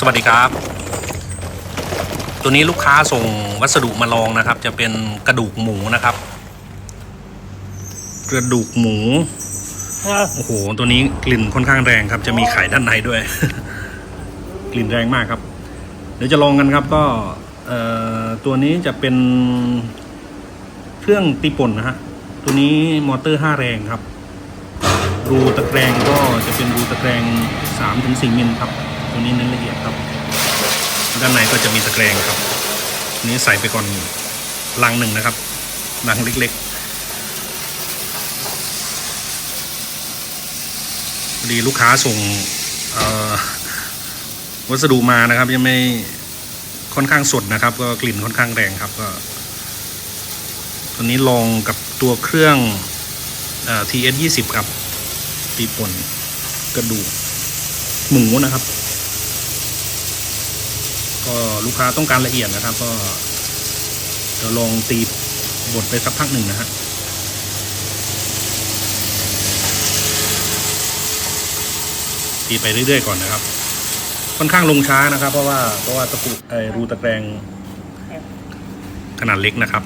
สวัสดีครับ ตัวนี้ลูกค้าส่งวัสดุมาลองนะครับ จะเป็นกระดูกหมูนะครับ กระดูกหมู โอ้โห ตัวนี้กลิ่นค่อนข้างแรงครับ จะมีไข่ด้านในด้วย กลิ่นแรงมากครับ เดี๋ยวจะลองกันครับก็ตัวนี้จะเป็นเครื่องตีป่นนะฮะ ตัวนี้มอเตอร์5แรงครับ รูตะแกรงก็จะเป็นรูตะแกรง3-4มิลครับ ตัวนี้เน้นละเอียดครับ ด้านในก็จะมีตะแกรงครับนี้ใส่ไปก่อนลังหนึ่งนะครับลังเล็กๆพอดีลูกค้าส่งวัสดุมานะครับยังไม่ค่อนข้างสดนะครับ ก็กลิ่นค่อนข้างแรงครับก็ตัวนี้ลองกับตัวเครื่องอ TS 20ครับตีป่นกระดูกหมูนะครับ ก็ลูกค้าต้องการละเอียดนะครับ ก็เดี๋ยวลองตีบดไปสักพักหนึ่งนะฮะตีไปเรื่อยๆก่อนนะครับ ค่อนข้างลงช้านะครับ เพราะว่าเพราะว่าตะกุไอรูตะแกรงขนาดเล็กนะครับ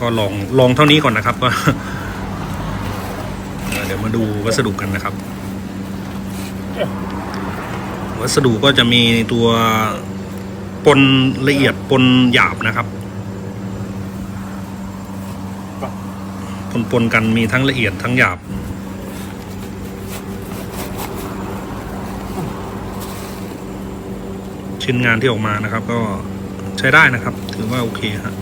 ก็ลองลองเท่านี้ก่อนนะครับก็เดี๋ยวมาดูวัสดุกันนะครับ วัสดุก็จะมีตัวปนละเอียดปนหยาบนะครับปนปนกันมีทั้งละเอียดทั้งหยาบ ชิ้นงานที่ออกมานะครับ ก็ใช้ได้นะครับ ถือว่าโอเคฮะ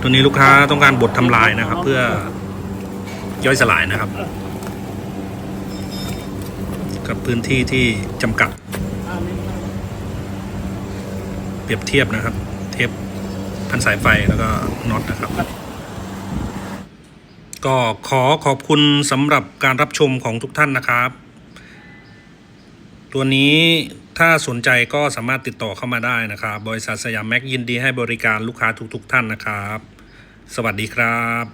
ตัวนี้ลูกค้าต้องการบดทำลายนะครับ เพื่อย่อยสลายนะครับ กับพื้นที่ที่จำกัด เปรียบเทียบนะครับ เทปพันสายไฟแล้วก็น็อตนะครับ ก็ขอขอบคุณสำหรับการรับชมของทุกท่านนะครับ ตัวนี้ถ้าสนใจก็สามารถติดต่อเข้ามาได้นะครับ บริษัทสยามแม็กยินดีให้บริการลูกค้าทุกๆท่านนะครับ สวัสดีครับ